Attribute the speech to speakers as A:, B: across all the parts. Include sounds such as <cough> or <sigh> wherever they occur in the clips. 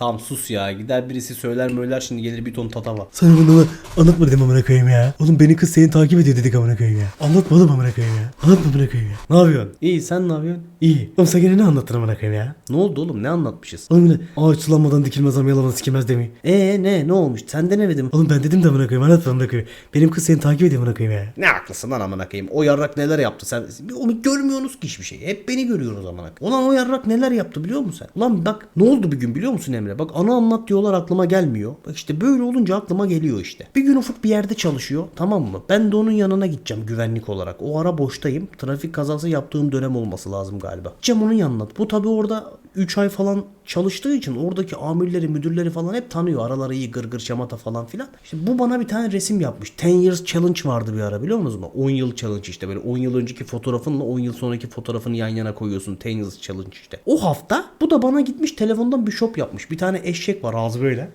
A: Tamam sus ya. Gider birisi söyler söyler şimdi gelir bir ton tatava.
B: Sana bunu anlatma dedim amına koyayım ya. Oğlum beni kız seni takip ediyor dedik amına koyayım ya. Anlatma oğlum amına koyayım ya. Anlatma amına koyayım ya. Ne yapıyorsun?
A: İyi sen ne yapıyorsun?
B: İyi. Oğlum sen gene ne anlattın amına koyayım ya?
A: Ne oldu oğlum ne anlatmışız?
B: Oğlum yine ağaç sulanmadan dikilmez ama yalamadan sikilmez demeyi.
A: Ee ne ne olmuş? Sen de ne dedim?
B: Oğlum ben dedim de amına koyayım anlatma amına koyayım. Benim kız seni takip ediyor amına koyayım ya.
A: Ne haklısın lan amına koyayım. O yarrak neler yaptı sen? Onu görmüyorsunuz ki hiçbir şey. Hep beni görüyoruz amına koyayım. Ulan o yarrak neler yaptı biliyor musun sen? Ulan bak ne oldu bir gün biliyor musun Emre? Bak ana anlat diyorlar aklıma gelmiyor. Bak işte böyle olunca aklıma geliyor işte. Bir gün Ufuk bir yerde çalışıyor tamam mı? Ben de onun yanına gideceğim güvenlik olarak. O ara boştayım. Trafik kazası yaptığım dönem olması lazım galiba. Gideceğim onun yanına. Bu tabi orada 3 ay falan çalıştığı için oradaki amirleri, müdürleri falan hep tanıyor. Araları iyi gırgır şamata falan filan. İşte bu bana bir tane resim yapmış. 10 years challenge vardı bir ara biliyor musunuz mu? 10 yıl challenge işte böyle 10 yıl önceki fotoğrafınla 10 yıl sonraki fotoğrafını yan yana koyuyorsun. 10 years challenge işte. O hafta bu da bana gitmiş telefondan bir shop yapmış. Bir tane eşek var ağzı böyle.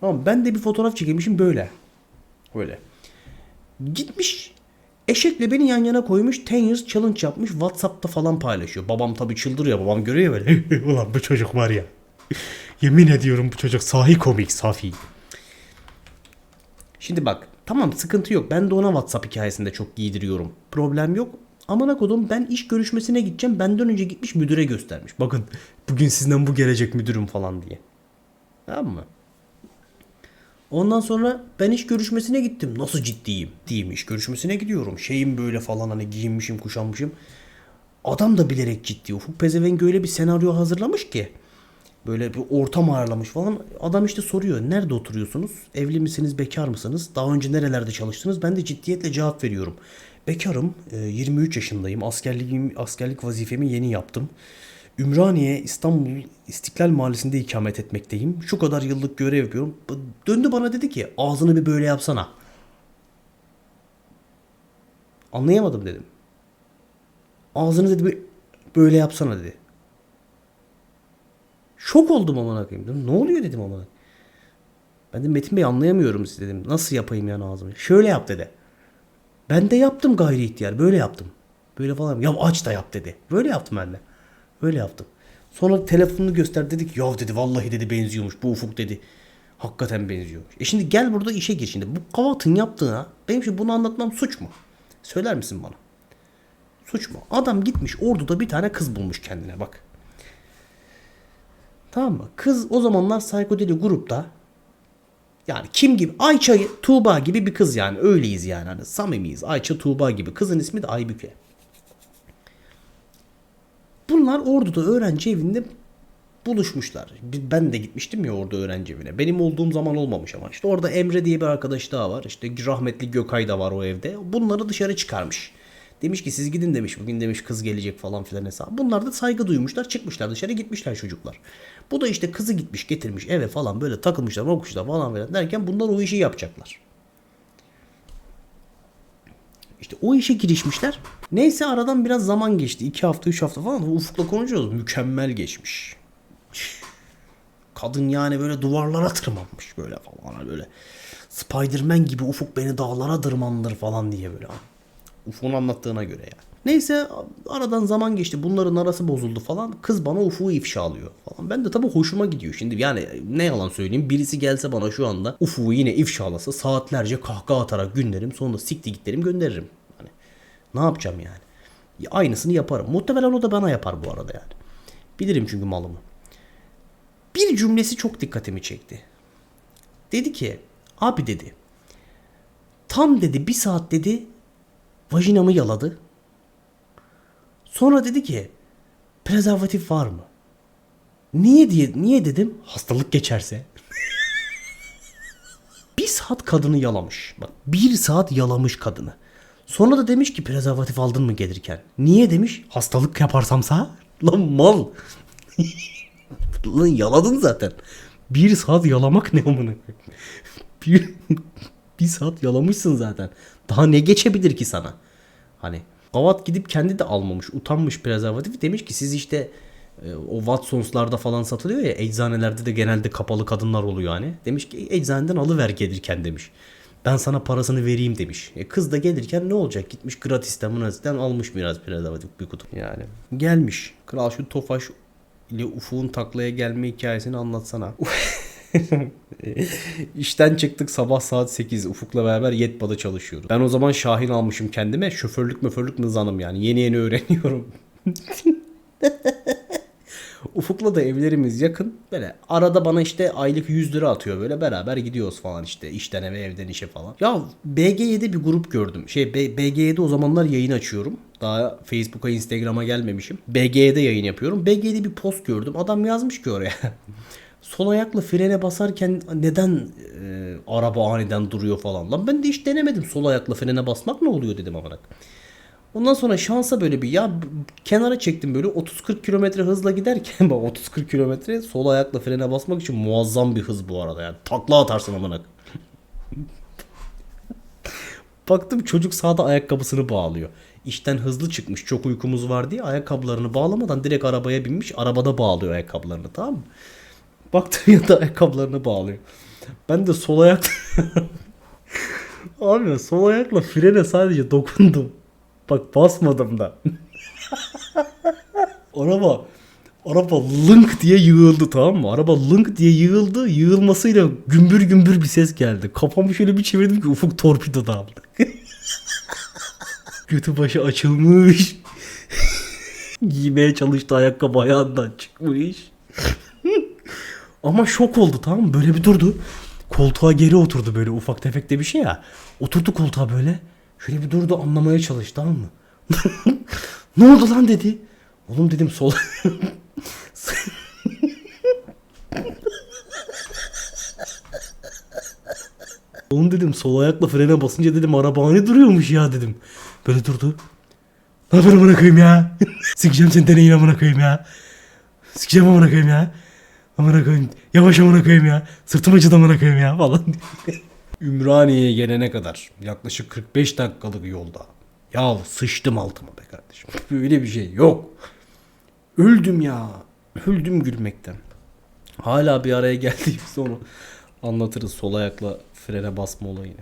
A: Tamam ben de bir fotoğraf çekmişim böyle. Böyle. Gitmiş eşekle beni yan yana koymuş 10 years challenge yapmış Whatsapp'ta falan paylaşıyor. Babam tabii çıldırıyor. Babam görüyor böyle. <laughs>
B: Ulan bu çocuk var ya. Yemin ediyorum bu çocuk sahi komik safi.
A: Şimdi bak tamam sıkıntı yok. Ben de ona WhatsApp hikayesinde çok giydiriyorum. Problem yok. Amına kodum ben iş görüşmesine gideceğim. Benden önce gitmiş müdüre göstermiş.
B: Bakın bugün sizden bu gelecek müdürüm falan
A: diye. Tamam mı? Ondan sonra ben iş görüşmesine gittim. Nasıl ciddiyim? Diyeyim iş görüşmesine gidiyorum. Şeyim böyle falan hani giyinmişim kuşanmışım. Adam da bilerek ciddi. Ufuk Pezevenk öyle bir senaryo hazırlamış ki. Böyle bir ortam ayarlamış falan. Adam işte soruyor. Nerede oturuyorsunuz? Evli misiniz? Bekar mısınız? Daha önce nerelerde çalıştınız? Ben de ciddiyetle cevap veriyorum. Bekarım. e, 23 yaşındayım. Askerliğim, askerlik vazifemi yeni yaptım. Ümraniye, İstanbul, İstiklal Mahallesi'nde ikamet etmekteyim. Şu kadar yıllık görev yapıyorum. Döndü bana dedi ki ağzını bir böyle yapsana. Anlayamadım dedim. Ağzını dedi bir böyle yapsana dedi. Şok oldum koyayım. Dedim, ne oluyor dedim amına. Ben de Metin Bey anlayamıyorum sizi dedim. Nasıl yapayım yani ağzımı? Şöyle yap dedi. Ben de yaptım gayri ihtiyar. Böyle yaptım. Böyle falan. Ya aç da yap dedi. Böyle yaptım ben de. Böyle yaptım. Sonra telefonunu göster dedik. Ya dedi vallahi dedi benziyormuş. Bu ufuk dedi. Hakikaten benziyor. E şimdi gel burada işe gir şimdi. Bu kavatın yaptığına benim şimdi bunu anlatmam suç mu? Söyler misin bana? Suç mu? Adam gitmiş orduda bir tane kız bulmuş kendine bak. Tamam mı? Kız o zamanlar psikodeli grupta yani kim gibi? Ayça Tuğba gibi bir kız yani. Öyleyiz yani. Hani samimiyiz. Ayça Tuğba gibi. Kızın ismi de Aybüke. Bunlar orduda öğrenci evinde buluşmuşlar. Ben de gitmiştim ya orada öğrenci evine. Benim olduğum zaman olmamış ama. İşte orada Emre diye bir arkadaş daha var. İşte rahmetli Gökay da var o evde. Bunları dışarı çıkarmış. Demiş ki siz gidin demiş. Bugün demiş kız gelecek falan filan hesabı. Bunlar da saygı duymuşlar. Çıkmışlar dışarı gitmişler çocuklar. Bu da işte kızı gitmiş getirmiş eve falan böyle takılmışlar okuşlar falan filan derken bunlar o işi yapacaklar. İşte o işe girişmişler. Neyse aradan biraz zaman geçti. 2 hafta 3 hafta falan Ufuk'la konuşuyoruz. Mükemmel geçmiş. Kadın yani böyle duvarlara tırmanmış böyle falan Hani böyle. Spiderman gibi Ufuk beni dağlara tırmandır falan diye böyle. Ufuk'un anlattığına göre yani. Neyse aradan zaman geçti. Bunların arası bozuldu falan. Kız bana Ufuk'u ifşa alıyor falan. Ben de tabii hoşuma gidiyor. Şimdi yani ne yalan söyleyeyim. Birisi gelse bana şu anda Ufuk'u yine ifşalasa saatlerce kahkaha atarak günlerim. Sonra sikti gitlerim gönderirim. Hani ne yapacağım yani? Ya Aynısını yaparım. Muhtemelen o da bana yapar bu arada yani. Bilirim çünkü malımı. Bir cümlesi çok dikkatimi çekti. Dedi ki abi dedi tam dedi bir saat dedi vajinamı yaladı. Sonra dedi ki prezervatif var mı? Niye diye niye dedim? Hastalık geçerse. <laughs> bir saat kadını yalamış. Bak bir saat yalamış kadını. Sonra da demiş ki prezervatif aldın mı gelirken? Niye demiş? Hastalık yaparsamsa? Lan mal. <laughs> Lan yaladın zaten. Bir saat yalamak ne amına? <laughs> Bir, bir saat yalamışsın zaten. Daha ne geçebilir ki sana? Hani Gavat gidip kendi de almamış. Utanmış prezervatif. Demiş ki siz işte e, o Watsons'larda falan satılıyor ya eczanelerde de genelde kapalı kadınlar oluyor hani. Demiş ki eczaneden alıver gelirken demiş. Ben sana parasını vereyim demiş. E kız da gelirken ne olacak? Gitmiş gratisten mınatisten almış biraz prezervatif bir kutu. Yani gelmiş. Kral şu Tofaş ile Ufuk'un taklaya gelme hikayesini anlatsana. <laughs> <laughs> İşten çıktık sabah saat 8. Ufuk'la beraber Yetba'da çalışıyoruz. Ben o zaman Şahin almışım kendime. Şoförlük möförlük nizanım yani. Yeni yeni öğreniyorum. <laughs> Ufuk'la da evlerimiz yakın. Böyle arada bana işte aylık 100 lira atıyor böyle beraber gidiyoruz falan işte işten eve evden işe falan. Ya BG'de bir grup gördüm. Şey B- BG'de o zamanlar yayın açıyorum. Daha Facebook'a Instagram'a gelmemişim. BG'de yayın yapıyorum. BG'de bir post gördüm. Adam yazmış ki oraya. <laughs> Sol ayakla frene basarken neden e, araba aniden duruyor falan. Lan ben de hiç denemedim sol ayakla frene basmak ne oluyor dedim amanak. Ondan sonra şansa böyle bir ya kenara çektim böyle 30-40 kilometre hızla giderken <laughs> bak 30-40 kilometre sol ayakla frene basmak için muazzam bir hız bu arada yani takla atarsın amanak. <laughs> Baktım çocuk sağda ayakkabısını bağlıyor. İşten hızlı çıkmış çok uykumuz var diye ayakkabılarını bağlamadan direkt arabaya binmiş arabada bağlıyor ayakkabılarını tamam mı? Baktım ya da ayakkabılarını bağlıyor. Ben de sol ayak <laughs> Abi sol ayakla frene sadece dokundum. Bak basmadım da. <laughs> araba araba lınk diye yığıldı tamam mı? Araba lınk diye yığıldı. Yığılmasıyla gümbür gümbür bir ses geldi. Kafamı şöyle bir çevirdim ki ufuk torpidoda aldı. <laughs> Götü başı açılmış. Giymeye çalıştı ayakkabı ayağından çıkmış. Ama şok oldu tamam mı? Böyle bir durdu. Koltuğa geri oturdu böyle ufak tefek de bir şey ya. Oturdu koltuğa böyle. Şöyle bir durdu anlamaya çalıştı tamam mı? <laughs> ne oldu lan dedi. Oğlum dedim sol. <laughs> Oğlum dedim sol ayakla frene basınca dedim araba hani duruyormuş ya dedim. Böyle durdu. Ne yapıyorsun amına koyayım ya? <laughs> Sikeceğim seni deneyin amına koyayım ya. Sikeceğim amına koyayım ya. Amına koyayım. Yavaş amına koyayım ya. Sırtım acıdı amına koyayım ya falan. <laughs> Ümraniye'ye gelene kadar yaklaşık 45 dakikalık yolda. Ya sıçtım altıma be kardeşim. Böyle bir şey yok. Öldüm ya. Öldüm gülmekten. Hala bir araya geldiğimizde <laughs> onu anlatırız sol ayakla frene basma olayını.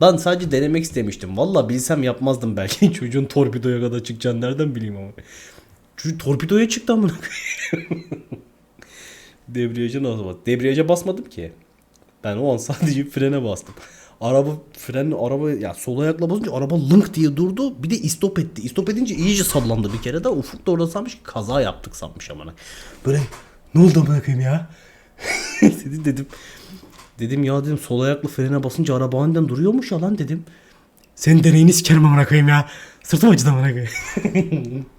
A: Ben sadece denemek istemiştim. Valla bilsem yapmazdım belki. <laughs> Çocuğun torpidoya kadar çıkacağını nereden bileyim ama. Çocuk torpidoya çıktı amına. Debriyaja nasıl bas? Debriyaja basmadım ki. Ben o an <laughs> sadece frene bastım. Araba fren araba ya sol ayakla basınca araba lınk diye durdu. Bir de istop etti. İstop edince iyice sallandı bir kere de. Ufuk da orada sanmış ki kaza yaptık sanmış amına. Böyle ne oldu amına koyayım ya? <laughs> dedim dedim. Dedim ya dedim sol ayakla frene basınca araba aniden duruyormuş ya lan dedim.
B: Senin deneyini sikerim amına koyayım ya. Sırtım acıdı amına koyayım. <laughs>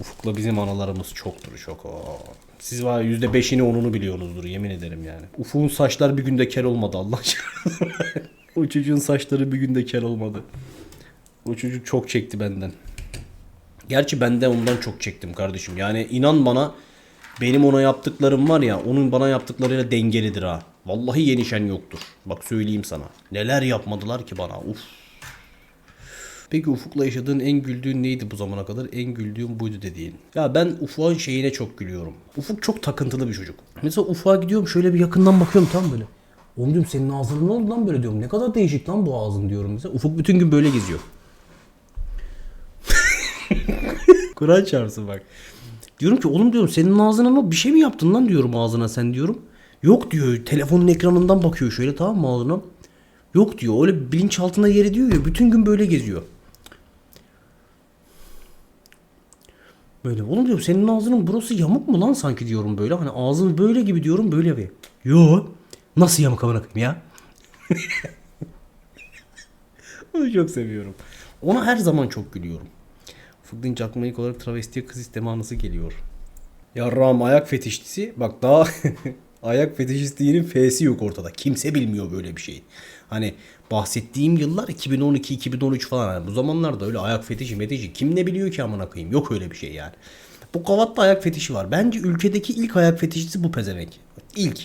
A: Ufuk'la bizim analarımız çoktur çok. Oo. Siz var yüzde beşini onunu biliyorsunuzdur yemin ederim yani. Ufuk'un saçlar bir günde kel olmadı Allah aşkına. <laughs> o çocuğun saçları bir günde kel olmadı. O çocuk çok çekti benden. Gerçi ben de ondan çok çektim kardeşim. Yani inan bana benim ona yaptıklarım var ya onun bana yaptıklarıyla dengelidir ha. Vallahi yenişen yoktur. Bak söyleyeyim sana. Neler yapmadılar ki bana. Uf. Peki Ufuk'la yaşadığın en güldüğün neydi bu zamana kadar? En güldüğüm buydu dediğin. Ya ben Ufuk'un şeyine çok gülüyorum. Ufuk çok takıntılı bir çocuk. Mesela Ufuk'a gidiyorum şöyle bir yakından bakıyorum tam böyle. Oğlum diyorum senin ağzın ne oldu lan böyle diyorum. Ne kadar değişik lan bu ağzın diyorum mesela. Ufuk bütün gün böyle geziyor. <laughs> Kur'an çarpsın bak. Diyorum ki oğlum diyorum senin ağzına mı bir şey mi yaptın lan diyorum ağzına sen diyorum. Yok diyor telefonun ekranından bakıyor şöyle tamam mı ağzına. Yok diyor öyle bilinçaltında yeri diyor ya bütün gün böyle geziyor. Böyle oğlum diyorum senin ağzının burası yamuk mu lan sanki diyorum böyle. Hani ağzın böyle gibi diyorum böyle bir. Yo nasıl yamuk amına koyayım ya? <laughs> Onu çok seviyorum. Ona her zaman çok gülüyorum. Ufuk aklıma ilk olarak travestiye kız isteme anısı geliyor. Yarram ayak fetişçisi. Bak daha <laughs> ayak fetişistliğinin F'si yok ortada. Kimse bilmiyor böyle bir şey. Hani bahsettiğim yıllar 2012-2013 falan. Yani bu zamanlarda öyle ayak fetişi metişi kim ne biliyor ki amına koyayım. Yok öyle bir şey yani. Bu kavatta ayak fetişi var. Bence ülkedeki ilk ayak fetişçisi bu pezevenk. İlk.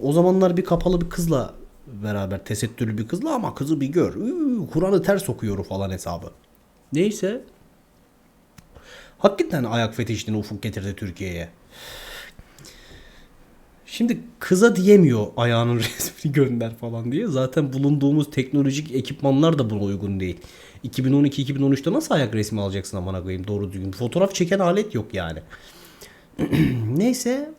A: O zamanlar bir kapalı bir kızla beraber tesettürlü bir kızla ama kızı bir gör. Kur'an'ı ters okuyor falan hesabı. Neyse. Hakikaten ayak fetişini ufuk getirdi Türkiye'ye. Şimdi kıza diyemiyor ayağının <laughs> resmini gönder falan diye. Zaten bulunduğumuz teknolojik ekipmanlar da buna uygun değil. 2012-2013'te nasıl ayak resmi alacaksın amına koyayım doğru düzgün. Fotoğraf çeken alet yok yani. <clears throat> Neyse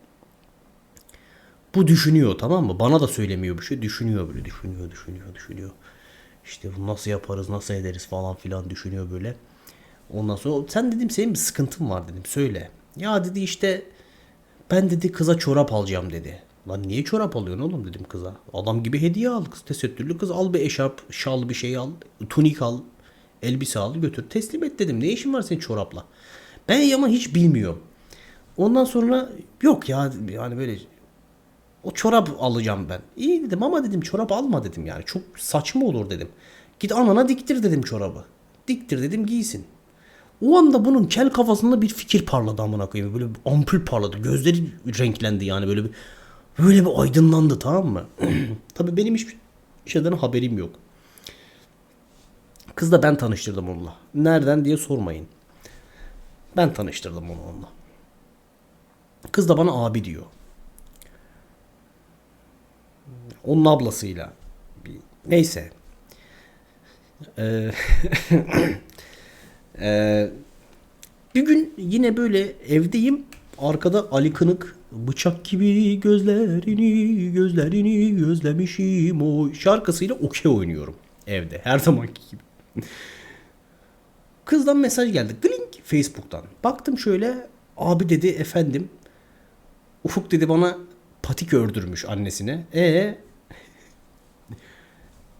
A: bu düşünüyor tamam mı? Bana da söylemiyor bir şey. Düşünüyor böyle düşünüyor düşünüyor düşünüyor. İşte bunu nasıl yaparız nasıl ederiz falan filan düşünüyor böyle. Ondan sonra sen dedim senin bir sıkıntın var dedim söyle. Ya dedi işte ben dedi kıza çorap alacağım dedi. Lan niye çorap alıyorsun oğlum dedim kıza. Adam gibi hediye al kız tesettürlü kız al bir eşarp şal bir şey al tunik al elbise al götür teslim et dedim. Ne işin var senin çorapla? Ben ama hiç bilmiyorum. Ondan sonra yok ya yani böyle o çorap alacağım ben. İyi dedim ama dedim çorap alma dedim yani. Çok saçma olur dedim. Git anana diktir dedim çorabı. Diktir dedim giysin. O anda bunun kel kafasında bir fikir parladı amına koyayım. Böyle bir ampul parladı. Gözleri renklendi yani böyle bir böyle bir aydınlandı tamam mı? <clears throat> Tabii benim hiçbir şeyden haberim yok. Kız da ben tanıştırdım onunla. Nereden diye sormayın. Ben tanıştırdım onu onunla. Kız da bana abi diyor. Onun ablasıyla. Neyse. Ee, <laughs> ee, bir gün yine böyle evdeyim. Arkada Ali Kınık bıçak gibi gözlerini gözlerini gözlemişim o şarkısıyla okey oynuyorum evde her zamanki gibi. Kızdan mesaj geldi. Glink Facebook'tan. Baktım şöyle abi dedi efendim Ufuk dedi bana patik ördürmüş annesine. E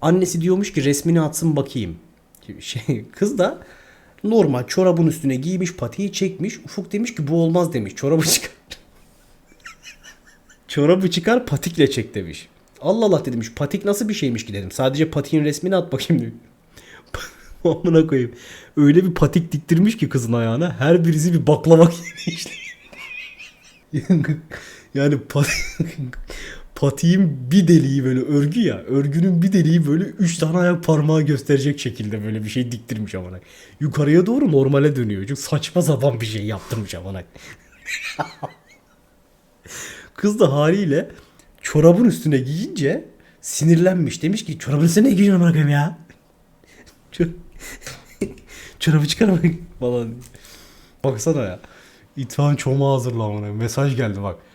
A: annesi diyormuş ki resmini atsın bakayım. Şey, kız da normal çorabın üstüne giymiş patiği çekmiş. Ufuk demiş ki bu olmaz demiş. Çorabı <laughs> çıkar. Çorabı çıkar patikle çek demiş. Allah Allah demiş patik nasıl bir şeymiş ki dedim. Sadece patiğin resmini at bakayım demiş. <laughs> Amına koyayım. Öyle bir patik diktirmiş ki kızın ayağına. Her birisi bir baklava <laughs> işte. yani pat patiğin bir deliği böyle örgü ya. Örgünün bir deliği böyle 3 tane ayak parmağı gösterecek şekilde böyle bir şey diktirmiş amına. Yukarıya doğru normale dönüyor. Çok saçma sapan bir şey yaptırmış amına. <laughs> Kız da haliyle çorabın üstüne giyince sinirlenmiş. Demiş ki çorabın üstüne ne giyiyorsun amına ya? <laughs> Çor- <laughs> Çorabı çıkarma falan. Baksana ya. İtfaiye çomağı hazırlamana. Mesaj geldi bak.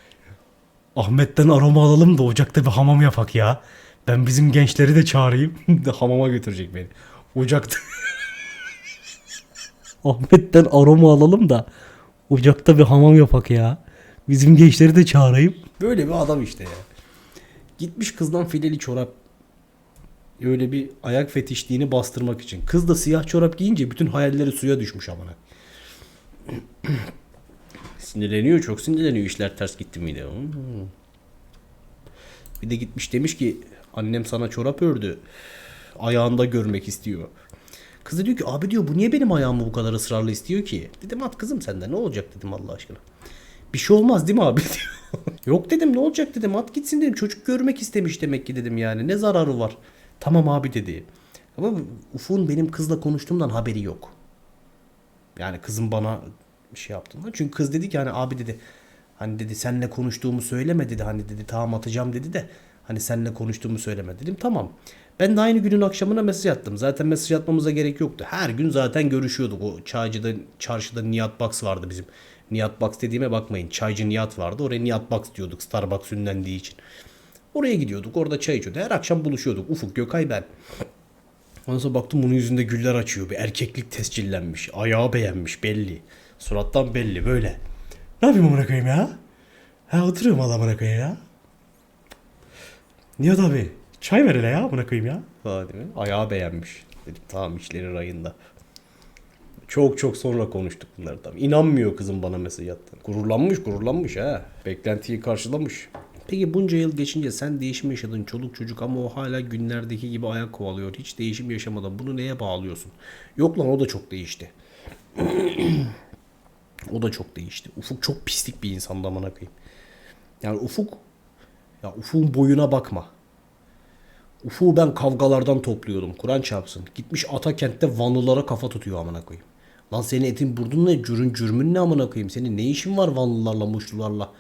A: Ahmet'ten aroma alalım da ocakta bir hamam yapak ya. Ben bizim gençleri de çağırayım. <laughs> hamama götürecek beni. Ocakta. <laughs> Ahmet'ten aroma alalım da ocakta bir hamam yapak ya. Bizim gençleri de çağırayım. Böyle bir adam işte ya. Gitmiş kızdan fileli çorap öyle bir ayak fetişliğini bastırmak için. Kız da siyah çorap giyince bütün hayalleri suya düşmüş amına. Sinirleniyor çok sinirleniyor işler ters gitti miydi. Hmm. Bir de gitmiş demiş ki annem sana çorap ördü. Ayağında görmek istiyor. Kız da diyor ki abi diyor bu niye benim ayağımı bu kadar ısrarlı istiyor ki? Dedim at kızım senden ne olacak dedim Allah aşkına. Bir şey olmaz değil mi abi <laughs> diyor. Yok dedim ne olacak dedim at gitsin dedim çocuk görmek istemiş demek ki dedim yani ne zararı var. Tamam abi dedi. Ama Ufuk'un benim kızla konuştuğumdan haberi yok. Yani kızım bana bir şey yaptığında. Çünkü kız dedi ki hani abi dedi hani dedi seninle konuştuğumu söyleme dedi. Hani dedi tamam atacağım dedi de hani seninle konuştuğumu söyleme dedim. Tamam. Ben de aynı günün akşamına mesaj attım. Zaten mesaj atmamıza gerek yoktu. Her gün zaten görüşüyorduk. O çaycıda, çarşıda Nihat Box vardı bizim. Nihat Box dediğime bakmayın. Çaycı Nihat vardı. Oraya Nihat Box diyorduk. Starbucks ünlendiği için. Oraya gidiyorduk. Orada çay içiyorduk. Her akşam buluşuyorduk. Ufuk, Gökay ben. Ondan sonra baktım bunun yüzünde güller açıyor. Bir erkeklik tescillenmiş. Ayağı beğenmiş belli. Surattan belli böyle.
B: Ne yapayım amına koyayım ya? Ha oturuyorum valla amına koyayım ya. Nihat abi çay ver hele ya amına koyayım ya.
A: Falan değil mi? Ayağı beğenmiş. Dedim tamam işleri rayında. Çok çok sonra konuştuk bunları tabii. İnanmıyor kızım bana mesaj attı. Gururlanmış gururlanmış ha. Beklentiyi karşılamış. Peki bunca yıl geçince sen değişim yaşadın çoluk çocuk ama o hala günlerdeki gibi ayak kovalıyor. Hiç değişim yaşamadan bunu neye bağlıyorsun? Yok lan o da çok değişti. <clears throat> o da çok değişti. Ufuk çok pislik bir insandı amına koyayım. Yani Ufuk ya Ufuk'un boyuna bakma. Ufuk'u ben kavgalardan topluyordum. Kur'an çarpsın. Gitmiş Atakent'te Vanlılara kafa tutuyor amına koyayım. Lan senin etin burdun ne? Cürün cürmün ne amına koyayım? Senin ne işin var Vanlılarla, Muşlularla?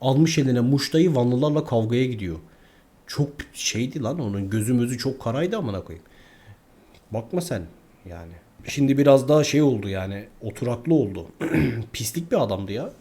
A: Almış eline Muş'tayı Vanlılarla kavgaya gidiyor. Çok şeydi lan onun gözü mözü çok karaydı amına koyayım. Bakma sen yani. Şimdi biraz daha şey oldu yani oturaklı oldu. <clears throat> Pislik bir adamdı ya.